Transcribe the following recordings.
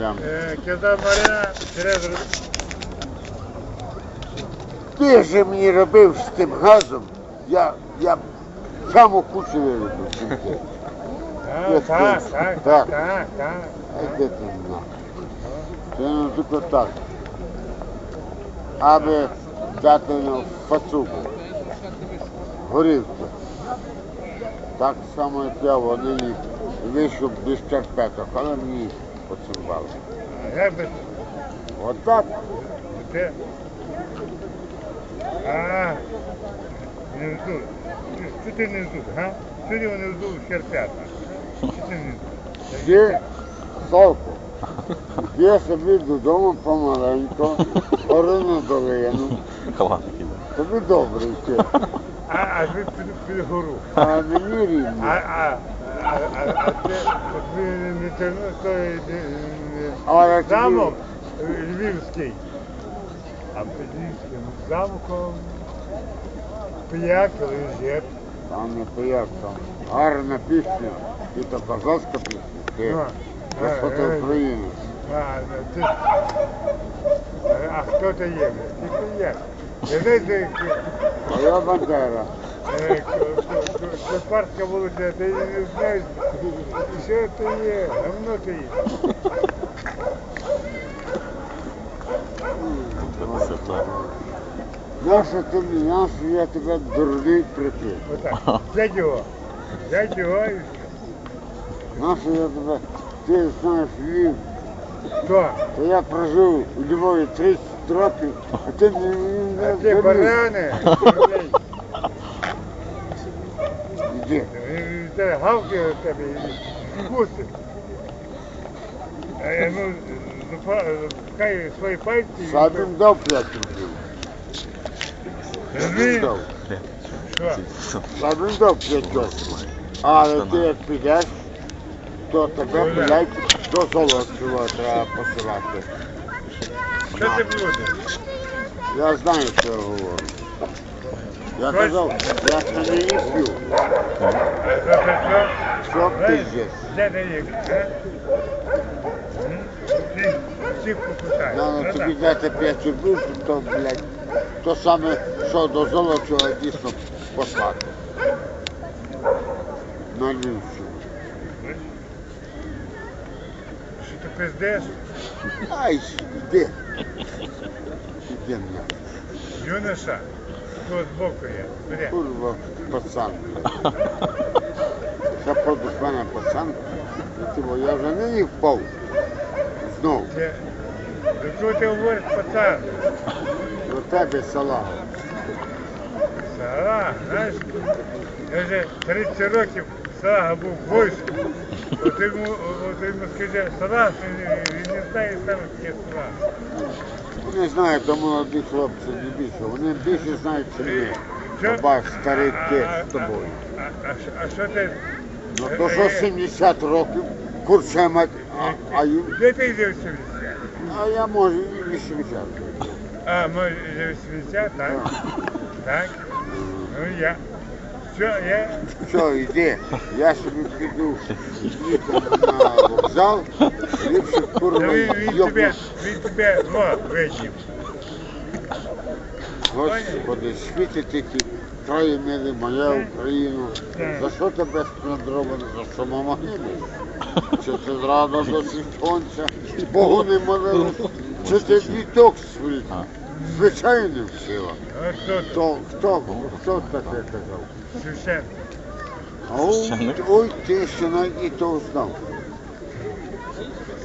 Е, Киза через Ти же мені робив з тим газом, я, я саму кучу виведу. Так, так, Так. так, так? Це не тільки так. Аби дати на пацуку. Горівку. Так само, як я, вони не вийшов без терпеток, але мені поцілували. Як би Отак. ти? А, не вздув. Що ти не вздув, га? Сьогодні вони вздув щерпята. Що ти не вздув? Де Салко? Я собі додому помаленько, горину долину. Халат. Тобі добре йти. А, а ви під, під гору. А мені рівно. а, а, а, а не е, я е, замок е, Львівський. А під Львівським замком п'як лежить. Там не пояк, там гарна пісня, і то козацька пісня. Ти Господи е, е, України. А, ну, а хто ти є? є? Я А я Бандера. Копарська вулиця, ти не знаєш, що ти є, говно ти є. Наша ти мені, я тебе дурний прикид. Отак. Взять його. Взять його і. Наша я тебе, ти знаєш Львів, Хто? то я прожив у Львові 30 років, а ти не, не, А ти дурний. барани. Іди. Це гавки у тебе і вкуси. А я, ну, хай свої пальці. Сам їм дав 5 рублів. Розумієш? Дав. Що? Сам їм дав 5 років. Але ти як підеш, то тебе блядь, до Золотцева треба посилати. Що ти будеш? Я знаю, що я говорю. Я казав, я це не їздив. А за це що? Що ти здесь? Де їх? а? М? Всіх, всіх. Надо Ну, тобі так. дати 5 рублів, то, блядь, то саме, що до Золотцева дійсно послати. На Львівщину. Що ти пиздиш? Ай, іди. Іди на. Юноша, тут збоку є. Бери. Курва, пацан. Подуш мене пацан. І я вже не впав. Знов. Це- До чого ти говориш, пацан? До тебе салага. Сара, знаєш, я вже 30 років Сага був в війську. От йому, от йому скажи, Сара, він не знає саме таке Сара. Не знаю, до молодих хлопців не більше. Вони більше знають, ми. Що? Бабах, старий А- з тобою. Що- а що ти? Ну то що 70 років, курча мать, а, а, їм- Де ти йде 80? а я можу і 80. А, може, йде 80, так? Так? Ну, я. Що, я? Все, йди, я собі піду на вокзал, ліпше Та курва Він, він тебе, він тебе, во, видів. Господи, світи тільки троє мили моя Україну. За що тебе сподробано? За що мама гине? Чи ти зрано до сонця? Богу не молилась? Чи ти діток свій? Звичайним сила. Хто? Хто, хто, таке казав? Священник. А ой, ой ти ще навіть і то знав.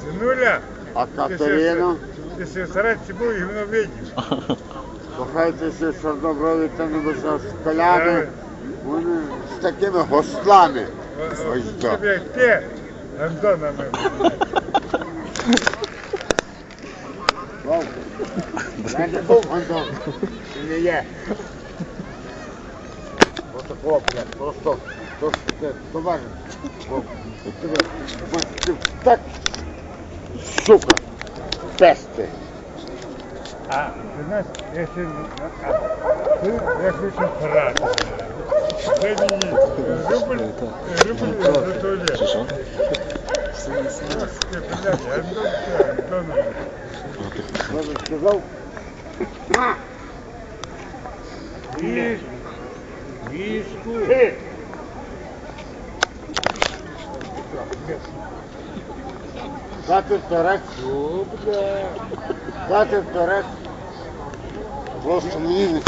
Синуля, А Катерина, ти ще в Саратці був і воно видів. кохайтеся чорноброві та небеса скаляни, вони з такими гослами. Ось так. Я не був Антон. Не є. Отако, блядь, просто, то що ти товариш. Вовк, тебе, мать, ти так, сука, пести. А, ти знаєш, якщо, а, ти, я хочу парати. Дай мені рубль, рубль за туалет. Що? Господи, блядь, Антон, Хто знає? Що ти сказав? Їж. Їжку. Дати торець. Дати торець. Просто мені не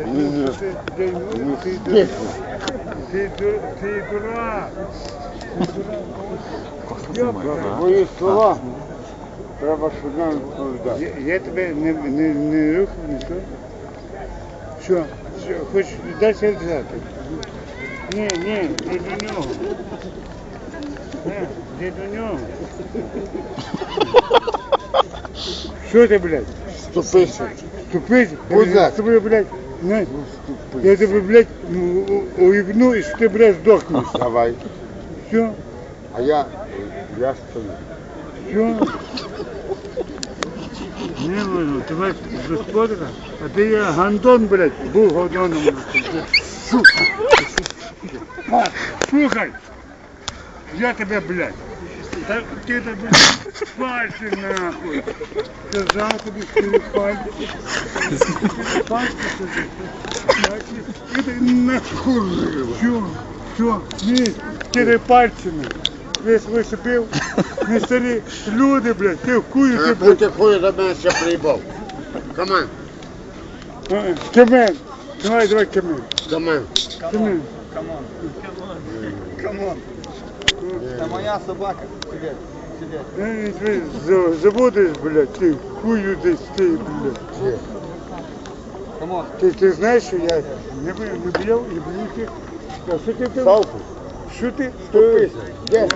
Я Ні, ні. думаю, що ти- ти- не ти- стихне. Ти ду- ти дурак. Твої слова треба щодня відповідати. Я, я тебе не, не, не рухав, ніхто. Що? Що? Хочеш далі взяти? Ні, ні, не до нього. Не, не до нього. Що ти, блядь? Ступися. Тупить? Будь Я ласка. тебе, блядь, не, я тебе, блядь, у- у- уїбну і що ти, блядь, здохнеш. Давай. Що? А я, я стою. Що? Не ти маєш господаря, а ти є гандон, блядь, був гандоном. Сука. Слухай, я тебе, блядь, ти тебе, блядь, нахуй. Тобі, що ти пальці. Пальці тобі. Пальці. Ти нахуй. Що? Що? Ні, чотири пальцями. Весь висипив. Ми старі люди, блядь, ти вкую, ти, Ти блядь. хуй до мене ще приїбав. Камен, Е, Камен. Давай, давай, камен. камен. Камен. Камон. Це моя собака. Сидять. Сидять. Е, ти за- Заводиш, блядь, ти хую десь ти, блядь. Камон. Ти, ти знаєш, що я не бив, не бив і боюся. А що ти там? Салфу. Що ти? Ступися. Де?